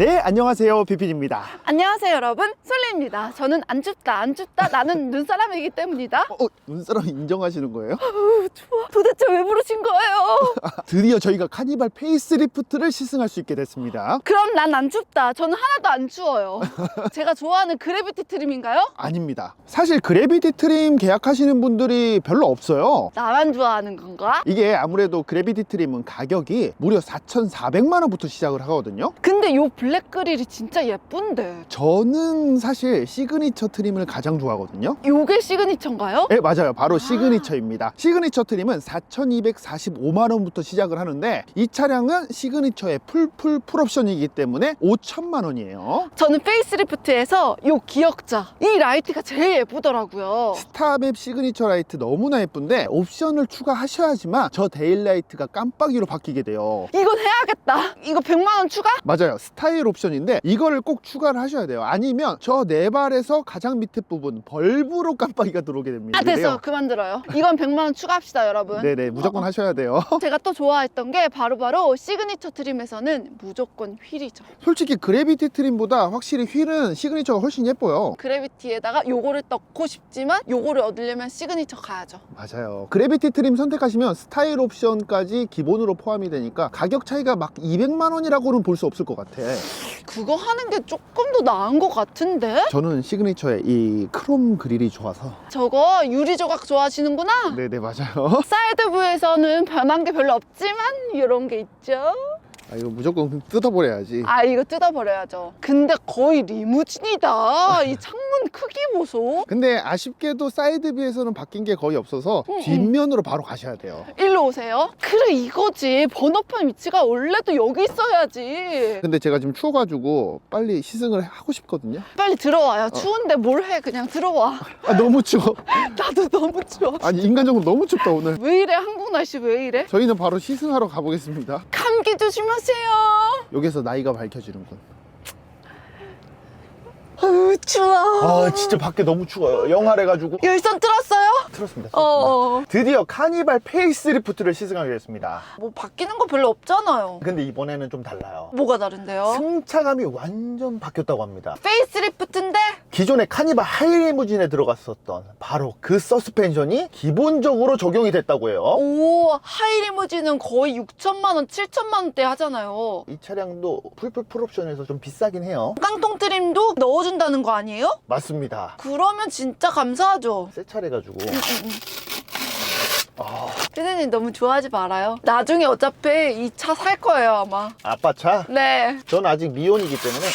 네, 안녕하세요. 비필입니다. 안녕하세요 여러분 솔리입니다 저는 안 춥다 안 춥다 나는 눈사람이기 때문이다 어, 눈사람 인정하시는 거예요? 으, 추워 도대체 왜 부르신 거예요 드디어 저희가 카니발 페이스리프트를 시승할 수 있게 됐습니다. 그럼 난 안 춥다 저는 하나도 안 추워요 제가 좋아하는 그래비티 트림인가요? 아닙니다. 사실 그래비티 트림 계약하시는 분들이 별로 없어요. 나만 좋아하는 건가? 이게 아무래도 그래비티 트림은 가격이 무려 4,400만 원부터 시작을 하거든요. 근데 요 블랙 그릴이 진짜 예쁜데 저는 사실 시그니처 트림을 가장 좋아하거든요. 요게 시그니처인가요? 네, 맞아요. 바로 시그니처입니다. 시그니처 트림은 4,245만 원부터 시작을 하는데 이 차량은 시그니처의 풀풀 풀옵션이기 때문에 5천만 원이에요. 저는 페이스리프트에서 요 기억자 이 라이트가 제일 예쁘더라고요 스타맵 시그니처 라이트 너무나 예쁜데 옵션을 추가하셔야지만 저 데일라이트가 깜빡이로 바뀌게 돼요. 이건 해야겠다 이거 100만 원 추가? 맞아요. 스타일 옵션인데 이거를 꼭 추가를 하셔야 돼요. 아니면 저 네 발에서 가장 밑에 부분 벌브로 깜빡이가 들어오게 됩니다. 아 됐어 그만 들어요 이건 100만 원 추가합시다 여러분 네네 무조건 하셔야 돼요. 제가 또 좋아했던 게 바로 바로 시그니처 트림에서는 무조건 휠이죠. 솔직히 그래비티 트림보다 확실히 휠은 시그니처가 훨씬 예뻐요. 그래비티에다가 요거를 넣고 싶지만 요거를 얻으려면 시그니처 가야죠. 맞아요. 그래비티 트림 선택하시면 스타일 옵션까지 기본으로 포함이 되니까 가격 차이가 막 200만 원이라고는 볼 수 없을 것 같아. 그거 하는 게 조금 더 나은 것 같은데? 저는 시그니처의 이 크롬 그릴이 좋아서. 저거 유리 조각 좋아하시는구나? 네네 맞아요. 사이드뷰에서는 변한 게 별로 없지만 이런 게 있죠. 아 이거 무조건 뜯어버려야지. 아 이거 뜯어버려야죠. 근데 거의 리무진이다. 이 창문 크기 보소. 근데 아쉽게도 사이드뷰에서는 바뀐 게 거의 없어서 응, 응. 뒷면으로 바로 가셔야 돼요. 일로 오세요. 그래 이거지. 번호판 위치가 원래도 여기 있어야지. 근데 제가 지금 추워가지고 빨리 시승을 하고 싶거든요. 빨리 들어와요. 추운데 뭘 해? 그냥 들어와. 아 너무 추워. 나도 너무 추워. 아니 인간적으로 너무 춥다 오늘. 왜 이래? 한국 날씨 왜 이래? 저희는 바로 시승하러 가보겠습니다. 감기 조심하세요. 여기서 나이가 밝혀지는군. 어우 추워. 아 진짜 밖에 너무 추워요. 영하래 가지고 열선 틀었어요? 틀었습니다. 어, 어. 드디어 카니발 페이스리프트를 시승하게 됐습니다. 뭐 바뀌는 거 별로 없잖아요. 근데 이번에는 좀 달라요. 뭐가 다른데요? 승차감이 완전 바뀌었다고 합니다. 페이스리프트인데 기존의 카니발 하이리무진에 들어갔었던 바로 그 서스펜션이 기본적으로 적용이 됐다고 해요. 오 하이리무진은 거의 6천만 원, 7천만 원대 하잖아요. 이 차량도 풀풀 풀옵션에서 좀 비싸긴 해요. 깡통 트림도 넣어준다는 거 아니에요? 맞습니다. 그러면 진짜 감사하죠. 새 차래가지고 아, 피디님 너무 좋아하지 말아요. 나중에 어차피 이 차 살 거예요 아마. 아빠 차? 네. 전 아직 미혼이기 때문에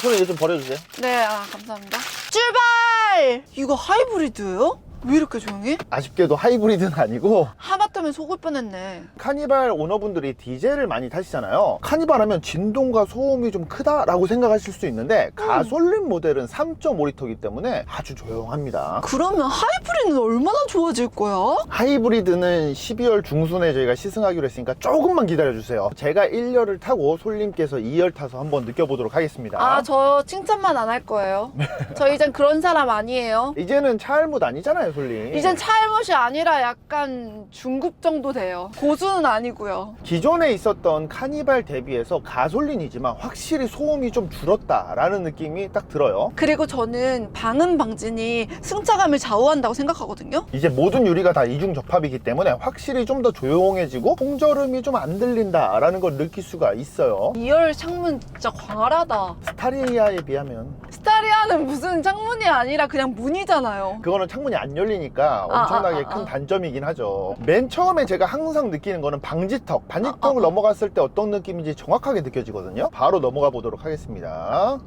손을 이거 좀 버려주세요. 네, 아, 감사합니다. 출발! 이거 하이브리드예요? 왜 이렇게 조용해? 아쉽게도 하이브리드는 아니고 하마터면 속을 뻔했네. 카니발 오너분들이 디젤을 많이 타시잖아요. 카니발 하면 진동과 소음이 좀 크다라고 생각하실 수 있는데 가솔린 모델은 3.5리터이기 때문에 아주 조용합니다. 그러면 하이브리드는 얼마나 좋아질 거야? 하이브리드는 12월 중순에 저희가 시승하기로 했으니까 조금만 기다려주세요. 제가 1열을 타고 솔님께서 2열 타서 한번 느껴보도록 하겠습니다. 아, 저 칭찬만 안 할 거예요. 저 이젠 그런 사람 아니에요. 이제는 차알못 아니잖아요, 솔님. 이젠 차일못이 아니라 약간 중급 정도 돼요. 고수는 아니고요. 기존에 있었던 카니발 대비해서 가솔린이지만 확실히 소음이 좀 줄었다라는 느낌이 딱 들어요. 그리고 저는 방음 방진이 승차감을 좌우한다고 생각하거든요. 이제 모든 유리가 다 이중 접합이기 때문에 확실히 좀 더 조용해지고 풍절음이 좀 안 들린다라는 걸 느낄 수가 있어요. 2열 창문 진짜 광활하다. 스타리아에 비하면 스타리아는 무슨 창문이 아니라 그냥 문이잖아요. 그거는 창문이 안 열 리니까 아, 엄청나게 아, 아, 아. 큰 단점이긴 하죠. 맨 처음에 제가 항상 느끼는 거는 방지턱, 방지턱을 아, 아, 아. 넘어갔을 때 어떤 느낌인지 정확하게 느껴지거든요. 바로 넘어가 보도록 하겠습니다.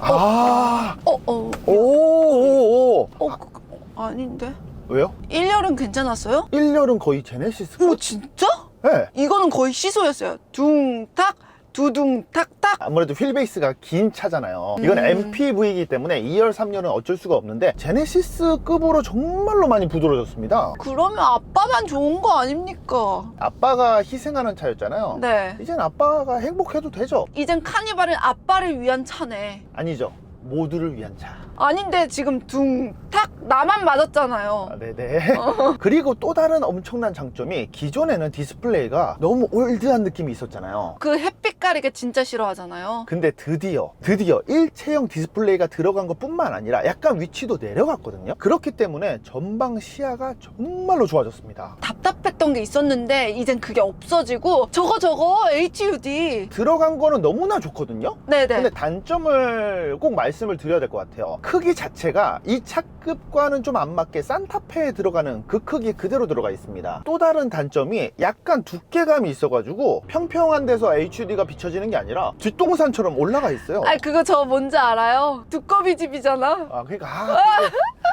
아, 어, 어, 오, 오, 오. 어, 그- 그- 어, 아닌데? 왜요? 1열은 괜찮았어요? 1열은 거의 제네시스. 오, 진짜? 네. 이거는 거의 시소였어요. 둥탁, 두둥 탁탁. 아무래도 휠 베이스가 긴 차잖아요. 이건 음. MPV이기 때문에 2열, 3열은 어쩔 수가 없는데 제네시스급으로 정말로 많이 부드러워졌습니다. 그러면 아빠만 좋은 거 아닙니까? 아빠가 희생하는 차였잖아요. 네. 이젠 아빠가 행복해도 되죠? 이젠 카니발은 아빠를 위한 차네. 아니죠. 모두를 위한 차. 아닌데 지금 둥탁 나만 맞았잖아요. 아, 네네. 그리고 또 다른 엄청난 장점이 기존에는 디스플레이가 너무 올드한 느낌이 있었잖아요. 그 햇빛 가리개 진짜 싫어하잖아요. 근데 드디어 드디어 일체형 디스플레이가 들어간 것 뿐만 아니라 약간 위치도 내려갔거든요 그렇기 때문에 전방 시야가 정말로 좋아졌습니다 답답했던 게 있었는데 이젠 그게 없어지고 저거 저거 HUD. 들어간 거는 너무나 좋거든요 네네. 근데 단점을 꼭 말씀을 드려야 될 것 같아요 크기 자체가 이 차급과는 좀 안 맞게 산타페에 들어가는 그 크기 그대로 들어가 있습니다 또 다른 단점이 약간 두께감이 있어가지고 평평한 데서 HUD가 비춰지는 게 아니라 뒷동산처럼 올라가 있어요 아 그거 저 뭔지 알아요? 두꺼비 집이잖아. 아 그러니까 아,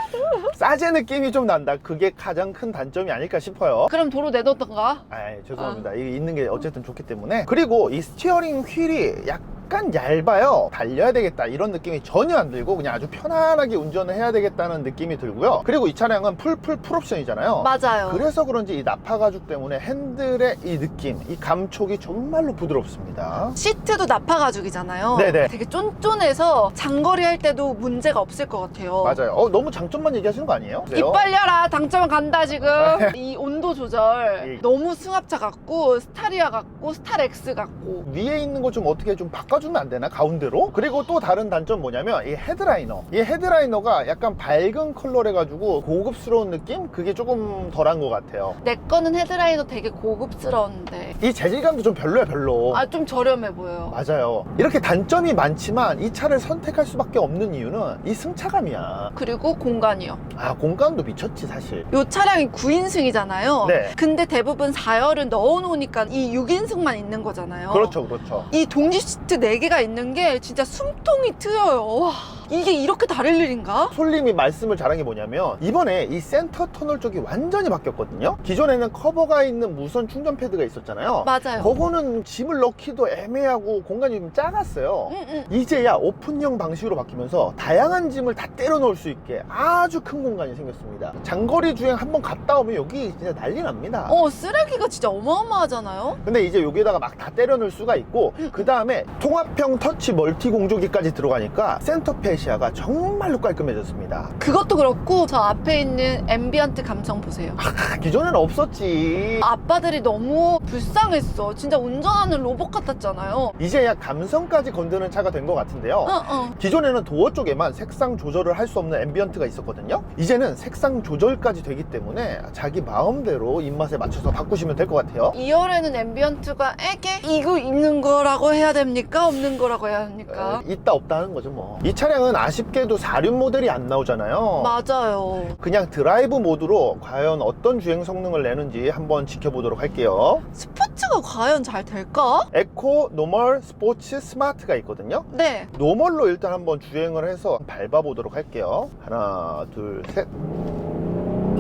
싸제 느낌이 좀 난다. 그게 가장 큰 단점이 아닐까 싶어요. 그럼 도로 내놓던가. 아 죄송합니다. 이게 있는 게 어쨌든 좋기 때문에 그리고 이 스티어링 휠이 약간 얇아요. 달려야 되겠다 이런 느낌이 전혀 안 들고 그냥 아주 편안하게 운전을 해야 되겠다는 느낌이 들고요. 그리고 이 차량은 풀풀 풀옵션이잖아요. 맞아요. 그래서 그런지 이 나파 가죽 때문에 핸들의 이 느낌, 이 감촉이 정말로 부드럽습니다. 시트도 나파 가죽이잖아요. 네네. 되게 쫀쫀해서 장거리 할 때도 문제가 없을 것 같아요. 맞아요. 어, 너무 장점만 얘기하시는 거 아니에요? 입 벌려라 당첨 간다 지금 네. 이 온도 조절 예. 너무 승합차 같고 스타리아 같고 스타렉스 같고 위에 있는 거 좀 어떻게 좀 바꿔 주면 안 되나 가운데로? 그리고 또 다른 단점 뭐냐면 이 헤드라이너. 이 헤드라이너가 약간 밝은 컬러래 가지고 고급스러운 느낌? 그게 조금 덜한 것 같아요. 내 거는 헤드라이너 되게 고급스러운데. 이 재질감도 좀 별로야 별로. 아 좀 저렴해 보여요. 맞아요. 이렇게 단점이 많지만 이 차를 선택할 수밖에 없는 이유는 이 승차감이야. 그리고 공간이요. 아 공간도 미쳤지 사실. 요 차량이 9인승이잖아요. 네. 근데 대부분 4열은 넣어놓으니까 이 6인승만 있는 거잖아요. 그렇죠 그렇죠. 이 동지 시트 4개가 있는 게 진짜 숨통이 트여요. 와 이게 이렇게 다를 일인가? 솔님이 말씀을 잘한 게 뭐냐면 이번에 이 센터 터널 쪽이 완전히 바뀌었거든요 기존에는 커버가 있는 무선 충전 패드가 있었잖아요 맞아요 그거는 짐을 넣기도 애매하고 공간이 좀 작았어요. 응, 응. 이제야 오픈형 방식으로 바뀌면서 다양한 짐을 다 때려 넣을 수 있게 아주 큰 공간이 생겼습니다. 장거리 주행 한번 갔다 오면 여기 진짜 난리 납니다. 어 쓰레기가 진짜 어마어마하잖아요 근데 이제 여기에다가 막 다 때려 넣을 수가 있고 음, 그 다음에 통합형 터치 멀티 공조기까지 들어가니까 센터 페시아가 정말로 깔끔해졌습니다. 그것도 그렇고 저 앞에 있는 앰비언트 감성 보세요 아, 기존에는 없었지. 아빠들이 너무 불쌍했어 진짜 운전하는 로봇 같았잖아요 이제야 감성까지 건드는 차가 된 것 같은데요. 어, 어. 기존에는 도어 쪽에만 색상 조절을 할 수 없는 앰비언트가 있었거든요 이제는 색상 조절까지 되기 때문에 자기 마음대로 입맛에 맞춰서 바꾸시면 될 것 같아요 2열에는 앰비언트가 애게 이거 있는 거라고 해야 됩니까? 없는 거라고 해야 합니까? 에, 있다 없다 하는 거죠 뭐 이 차량은 아쉽게도 4륜 모델이 안 나오잖아요 맞아요 그냥 드라이브 모드로 과연 어떤 주행 성능을 내는지 한번 지켜보도록 할게요 스포츠가 과연 잘 될까? 에코, 노멀, 스포츠, 스마트가 있거든요 네 노멀로 일단 한번 주행을 해서 밟아보도록 할게요. 하나, 둘, 셋.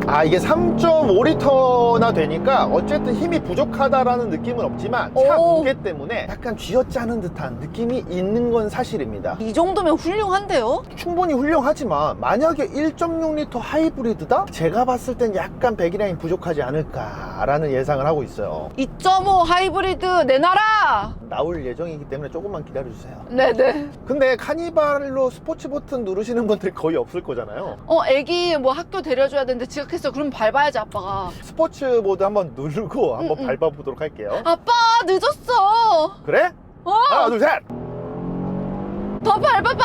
아, 이게 3.5리터나 되니까 어쨌든 힘이 부족하다라는 느낌은 없지만 차 오. 무게 때문에 약간 쥐어짜는 듯한 느낌이 있는 건 사실입니다. 이 정도면 훌륭한데요? 충분히 훌륭하지만 만약에 1.6리터 하이브리드다? 제가 봤을 땐 약간 배기량이 부족하지 않을까라는 예상을 하고 있어요. 2.5 하이브리드 내놔라! 나올 예정이기 때문에 조금만 기다려주세요. 네네 근데 카니발로 스포츠 버튼 누르시는 분들 거의 없을 거잖아요. 어 애기 뭐 학교 데려줘야 되는데 지각 했어 그럼 밟아야지 아빠가 스포츠 모드 한번 누르고 한번 응, 응. 밟아보도록 할게요. 아빠 늦었어 그래? 어! 하나, 둘, 셋! 더 밟아봐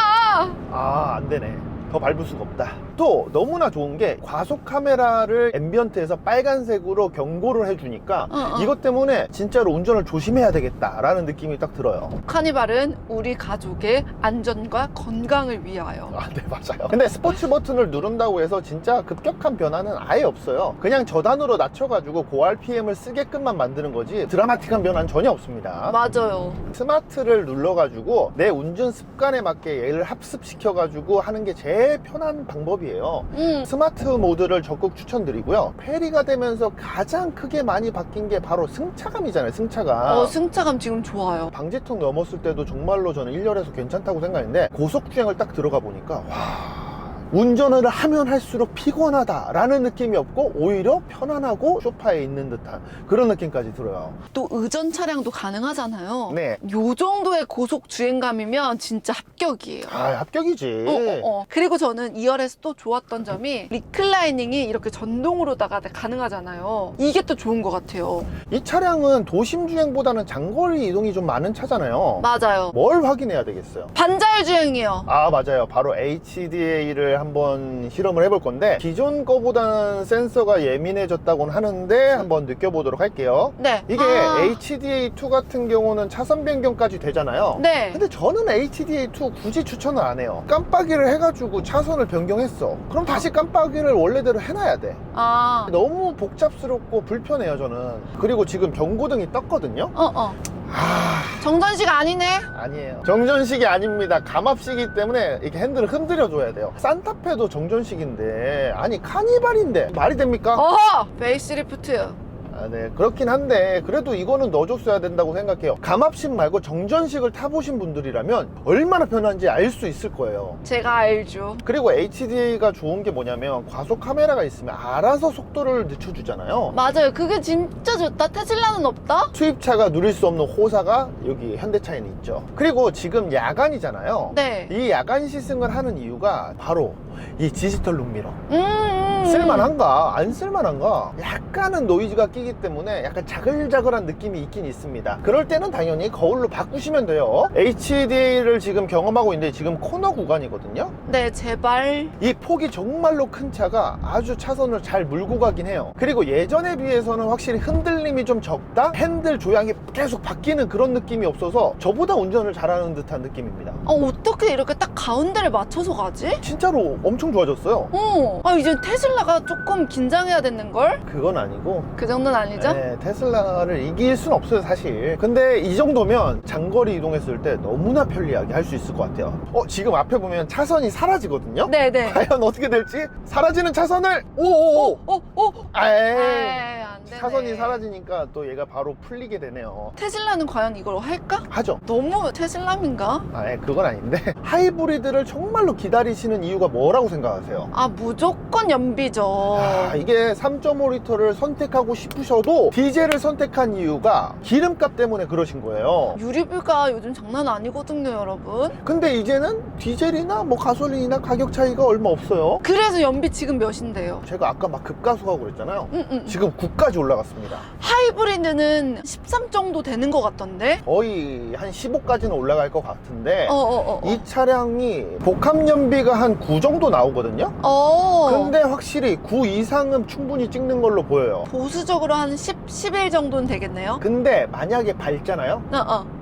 아, 안 되네. 더 밟을 수가 없다. 또 너무나 좋은 게 과속 카메라를 앰비언트에서 빨간색으로 경고를 해주니까 어, 어. 이것 때문에 진짜로 운전을 조심해야 되겠다라는 느낌이 딱 들어요. 카니발은 우리 가족의 안전과 건강을 위하여 아, 네, 맞아요. 근데 스포츠 버튼을 누른다고 해서 진짜 급격한 변화는 아예 없어요. 그냥 저단으로 낮춰가지고 고 RPM을 쓰게끔만 만드는 거지 드라마틱한 변화는 전혀 없습니다. 맞아요 스마트를 눌러가지고 내 운전 습관에 맞게 얘를 합습시켜가지고 하는 게 제일 편한 방법이에요. 음. 스마트 모드를 적극 추천드리고요. 페리가 되면서 가장 크게 많이 바뀐 게 바로 승차감이잖아요, 승차감. 어 승차감 지금 좋아요 방지턱 넘었을 때도 정말로 저는 1열에서 괜찮다고 생각했는데 고속주행을 딱 들어가 보니까 와 운전을 하면 할수록 피곤하다라는 느낌이 없고 오히려 편안하고 소파에 있는 듯한 그런 느낌까지 들어요. 또 의전 차량도 가능하잖아요. 네. 요 정도의 고속 주행감이면 진짜 합격이에요. 아, 합격이지. 어, 어, 어. 그리고 저는 2열에서 또 좋았던 점이 리클라이닝이 이렇게 전동으로다가 가능하잖아요. 이게 또 좋은 것 같아요. 이 차량은 도심 주행보다는 장거리 이동이 좀 많은 차잖아요. 맞아요. 뭘 확인해야 되겠어요? 반자율 주행이요. 아 맞아요 바로 HDA를 한번 실험을 해볼 건데 기존 거보다는 센서가 예민해졌다고는 하는데 한번 느껴보도록 할게요 네. 이게 아, HDA2 같은 경우는 차선 변경까지 되잖아요 네. 근데 저는 HDA2 굳이 추천을 안 해요 깜빡이를 해가지고 차선을 변경했어 그럼 다시 깜빡이를 원래대로 해놔야 돼 아. 너무 복잡스럽고 불편해요 저는 그리고 지금 경고등이 떴거든요 어, 어. 아 정전식 아니네. 아니에요. 정전식이 아닙니다. 감압식이기 때문에 이렇게 핸들을 흔들어 줘야 돼요. 산타페도 정전식인데 아니 카니발인데 말이 됩니까? 어허! 베이스리프트. 아, 네 그렇긴 한데 그래도 이거는 넣어줬어야 된다고 생각해요. 감압식 말고 정전식을 타보신 분들이라면 얼마나 편한지 알 수 있을 거예요. 제가 알죠. 그리고 HDA가 좋은 게 뭐냐면 과속 카메라가 있으면 알아서 속도를 늦춰주잖아요. 맞아요. 그게 진짜 좋다. 테슬라는 없다? 수입차가 누릴 수 없는 호사가 여기 현대차에는 있죠. 그리고 지금 야간이잖아요. 네. 이 야간 시승을 하는 이유가 바로 이 디지털 룩미러. 음, 음. 쓸만한가? 안 쓸만한가? 약간은 노이즈가 끼기 때문에 약간 자글자글한 느낌이 있긴 있습니다. 그럴 때는 당연히 거울로 바꾸시면 돼요. HDA를 지금 경험하고 있는데 지금 코너 구간이거든요? 네, 제발. 이 폭이 정말로 큰 차가 아주 차선을 잘 물고 가긴 해요. 그리고 예전에 비해서는 확실히 흔들림이 좀 적다? 핸들 조향이 계속 바뀌는 그런 느낌이 없어서 저보다 운전을 잘하는 듯한 느낌입니다. 아, 어떻게 이렇게 딱 가운데를 맞춰서 가지? 진짜로 엄청 좋아졌어요 어. 아, 이제 테슬라가 조금 긴장해야 되는 걸? 그건 아니고 그 정도는 아니죠? 네, 테슬라를 이길 순 없어요 사실 근데 이 정도면 장거리 이동했을 때 너무나 편리하게 할 수 있을 것 같아요 어 지금 앞에 보면 차선이 사라지거든요 네, 네. 과연 어떻게 될지 사라지는 차선을 오오오 어, 어? 에이 에이, 안 되네. 차선이 사라지니까 또 얘가 바로 풀리게 되네요 테슬라는 과연 이걸 할까? 하죠 너무 테슬라인가? 아, 예, 그건 아닌데 하이브리드를 정말로 기다리시는 이유가 뭐라고 생각하세요? 아, 무조건 연비죠. 아, 이게 3.5리터를 선택하고 싶으셔도 디젤을 선택한 이유가 기름값 때문에 그러신 거예요. 유류비가 요즘 장난 아니거든요, 여러분. 근데 이제는 디젤이나 뭐 가솔린이나 가격 차이가 얼마 없어요. 그래서 연비 지금 몇인데요? 제가 아까 막 급가속하고 그랬잖아요. 응, 응. 지금 9까지 올라갔습니다. 하이브리드는 13 정도 되는 것 같던데? 거의 한 15까지는 올라갈 것 같은데 어, 어, 어. 어. 이 차량이 복합 연비가 한 9 정도 나오거든요. 어. 근데 확실히 9 이상은 충분히 찍는 걸로 보여요. 보수적으로 한 10, 11 정도는 되겠네요? 근데 만약에 밟잖아요. 어, 어.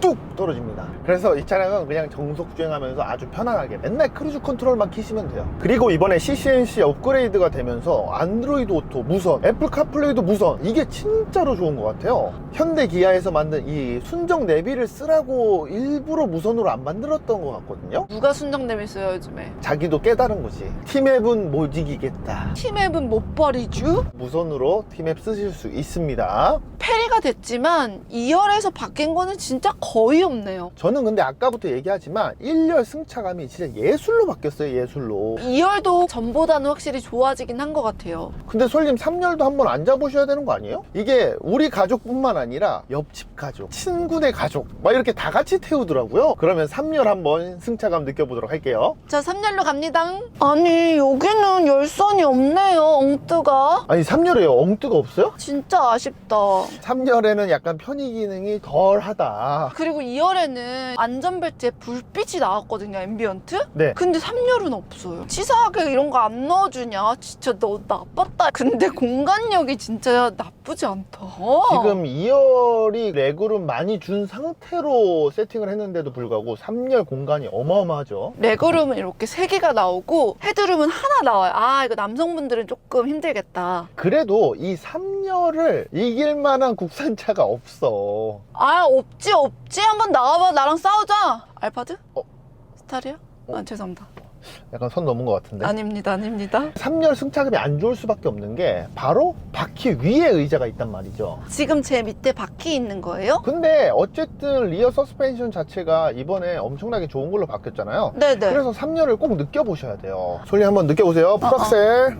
뚝뚝 떨어집니다. 그래서 이 차량은 그냥 정속 주행하면서 아주 편안하게 맨날 크루즈 컨트롤만 키시면 돼요. 그리고 이번에 CCNC 업그레이드가 되면서 안드로이드 오토 무선, 애플 카플레이도 무선 이게 진짜로 좋은 것 같아요. 현대 기아에서 만든 이 순정 내비를 쓰라고 일부러 무선으로 안 만들었던 것 같거든요. 누가 순정되면 있어요, 요즘에? 자기도 깨달은 거지. 티맵은 못 이기겠다. 티맵은 못 버리죠? 무선으로 티맵 쓰실 수 있습니다. 페리가 됐지만 2열에서 바뀐 거는 진짜 거의 없네요. 저는 근데 아까부터 얘기하지만 1열 승차감이 진짜 예술로 바뀌었어요, 예술로. 2열도 전보다는 확실히 좋아지긴 한 것 같아요. 근데 솔님 3열도 한번 앉아보셔야 되는 거 아니에요? 이게 우리 가족뿐만 아니라 옆집 가족, 친구네 가족 막 이렇게 다 같이 태우더라고요. 그러면 3열 한번 승차감 느껴보도록 할게요. 자, 3열로 갑니다. 아니, 여기는 열선이 없네요, 엉뜨가. 아니 3열에 엉뜨가 없어요? 진짜 아쉽다. 3열에는 약간 편의 기능이 덜하다. 그리고 2열에는 안전벨트에 불빛이 나왔거든요, 앰비언트? 네. 근데 3열은 없어요. 치사하게 이런 거 안 넣어주냐? 진짜 너 나빴다. 근데 공간력이 진짜 나쁘지 않다. 지금 2열이 레그룸 많이 준 상태로 세팅을 했는데도 불구하고 3열 공간이 어마어마하죠. 레그룸은 이렇게 3개가 나오고 헤드룸은 하나 나와요. 아, 이거 남성분들은 조금 힘들겠다. 그래도 이 3열을 이길 만한 국산차가 없어. 아, 없지, 없지. 한번 나와봐. 나랑 싸우자. 알파드? 어? 스타리아? 어? 아, 죄송합니다. 약간 선 넘은 것 같은데. 아닙니다, 아닙니다. 3열 승차감이 안 좋을 수밖에 없는 게 바로 바퀴 위에 의자가 있단 말이죠. 지금 제 밑에 바퀴 있는 거예요? 근데 어쨌든 리어 서스펜션 자체가 이번에 엄청나게 좋은 걸로 바뀌었잖아요. 네네. 그래서 3열을 꼭 느껴보셔야 돼요. 솔리 한번 느껴보세요. 풀악셀.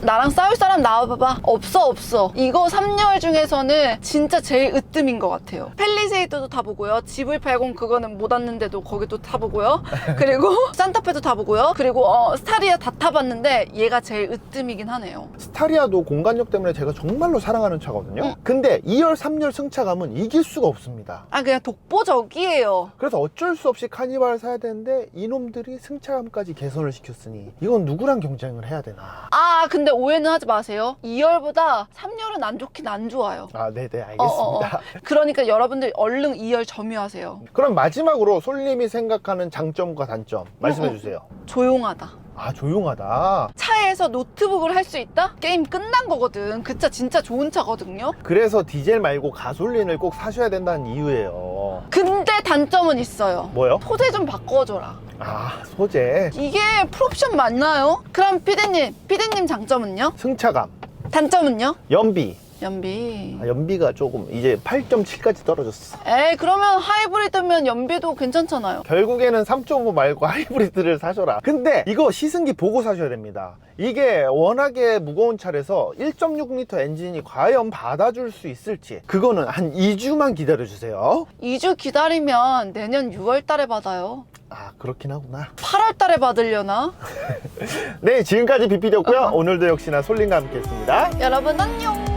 나랑 싸울 사람 나와봐봐. 없어, 없어. 이거 3열 중에서는 진짜 제일 으뜸인 것 같아요. 펠리세이드도 타보고요. GV80 그거는 못 왔는데도 거기도 타보고요. 그리고 산타페도 타보고요. 그리고 어, 스타리아 다 타봤는데 얘가 제일 으뜸이긴 하네요. 스타리아도 공간력 때문에 제가 정말로 사랑하는 차거든요. 응. 근데 2열, 3열 승차감은 이길 수가 없습니다. 아, 그냥 독보적이에요. 그래서 어쩔 수 없이 카니발을 사야 되는데 이놈들이 승차감까지 개선을 시켰으니 이건 누구랑 경쟁을 해야 되나. 아, 근데 오해는 하지 마세요. 2열보다 3열은 안 좋긴 안 좋아요. 아, 네네, 알겠습니다. 어, 어, 어. 그러니까 여러분들 얼른 2열 점유하세요. 그럼 마지막으로 솔님이 생각하는 장점과 단점 말씀해. 주세요. 조용하다. 아, 조용하다. 차에서 노트북을 할 수 있다? 게임 끝난 거거든. 그 차 진짜 좋은 차거든요. 그래서 디젤 말고 가솔린을 꼭 사셔야 된다는 이유예요. 근데 단점은 있어요. 뭐요? 소재 좀 바꿔줘라. 아, 소재, 이게 풀옵션 맞나요? 그럼 피디님, 피디님 장점은요? 승차감, 단점은요? 연비. 연비. 아, 연비가 조금 이제 8.7까지 떨어졌어. 에이, 그러면 하이브리드면 연비도 괜찮잖아요. 결국에는 3.5 말고 하이브리드를 사셔라. 근데 이거 시승기 보고 사셔야 됩니다. 이게 워낙에 무거운 차라서 1.6L 엔진이 과연 받아줄 수 있을지 그거는 한 2주만 기다려주세요. 2주 기다리면 내년 6월 달에 받아요. 아 그렇긴 하구나. 8월 달에 받으려나? 네 지금까지 비피디였고요. 오늘도 역시나 솔린과 함께했습니다. 여러분 안녕!